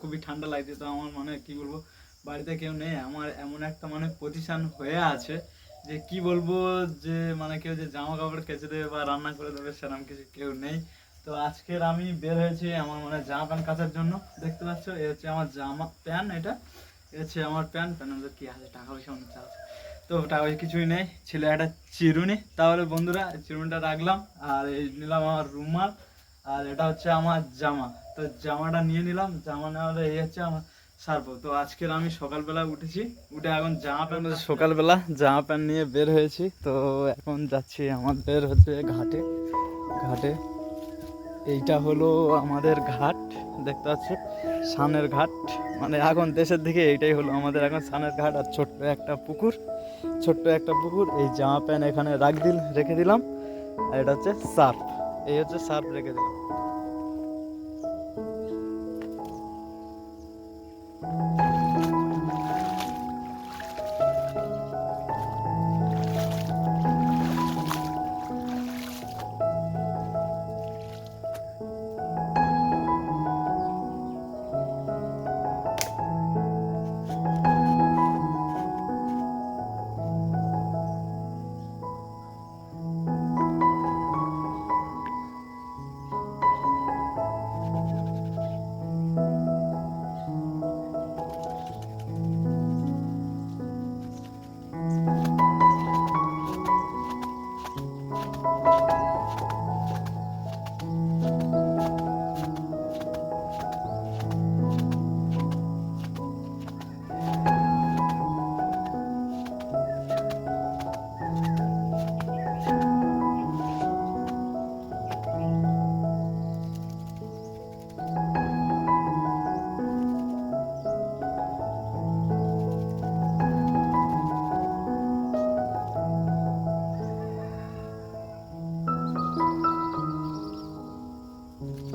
খুবই ঠান্ডা লাগছে তো আমার মানে কি বলব, বাড়িতে কেউ নেই, আমার এমন একটা মানে পজিশন হয়ে আছে যে কি বলব যে মানে কেউ যে জামা কাপড় কেচে দেবে বা রান্না করে দেবে সেরকম কিছু কেউ নেই। তো আজকের আমি বের হয়েছি আমার মানে জামা প্যান্ট কাচার জন্য, দেখতে পাচ্ছ? এ হচ্ছে আমার জামা প্যান্ট এটা, এ হচ্ছে আমার প্যান্ট প্যান্টের কি আছে? টাকা পয়সা অনেক আছে তো টাকা পয়সা কিছুই নেই, ছিল একটা চিরুনি। তাহলে বন্ধুরা চিরুনিটা রাখলাম, আর এই নিলাম আমার রুমাল। আর এটা হচ্ছে আমার জামা। তো জামাটা নিয়ে নিলাম জামা নেওয়ার এই হচ্ছে আমার সারবো তো আজকের আমি সকালবেলা উঠেছি উঠে এখন জামা প্যান্ট সকালবেলা জামা প্যান্ট নিয়ে বের হয়েছি তো এখন যাচ্ছি আমাদের হচ্ছে ঘাটে। ঘাটে। এইটা হলো আমাদের ঘাট দেখতে পাচ্ছ? সানের ঘাট। মানে এখন দেশের দিকে এইটাই হলো আমাদের এখন সানের ঘাট আর ছোট্ট একটা পুকুর। ছোট্ট একটা পুকুর এই জামা প্যান্ট এখানে রাখ দিল রেখে দিলাম। আর এটা হচ্ছে সার্ফ। এই হচ্ছে সার্ফ রেখে দিলাম।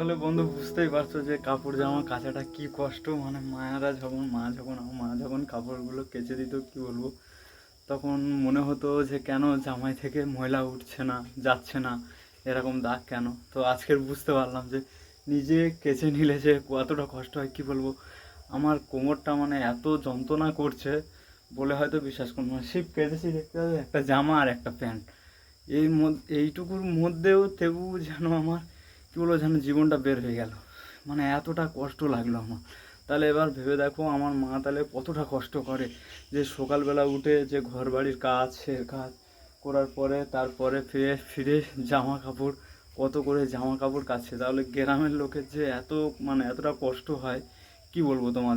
তাহলে বন্ধু বুঝতেই পারছ যে কাপড় জামা কাচাটা কি কষ্ট মানে মায়েরা যখন, মা যখন আমার মা যখন কাপড়গুলো কেচে দিত, কি বলব? তখন মনে হতো যে কেন জামাই থেকে ময়লা উঠছে না, যাচ্ছে না, এরকম দাগ কেন? তো আজকের বুঝতে পারলাম যে নিজে কেচে নিলে যে কতটা কষ্ট হয়, কি বলব? আমার কোমরটা মানে এত যন্ত্রণা করছে, বলে হয়তো বিশ্বাস করব না। শিব কেটেছি দেখতে হবে, একটা জামা আর একটা প্যান্ট। এই এইটুকুর মধ্যেও তবু যেন আমার বলব যেন জীবনটা বের হয়ে গেল। মানে এতটা কষ্ট লাগল আমার। তাহলে এবার ভেবে দেখো, আমার মা তাহলে কতটা কষ্ট করে যে সকালবেলা উঠে যে ঘর বাড়ির কাজ, সের কাজ করার পরে তারপরে ফিরে ফিরে জামা কাপড়, কত করে জামা কাপড় কাছে তাহলে গ্রামের লোকের যে এত মানে এতটা কষ্ট হয়, কি বলব তোমাদের?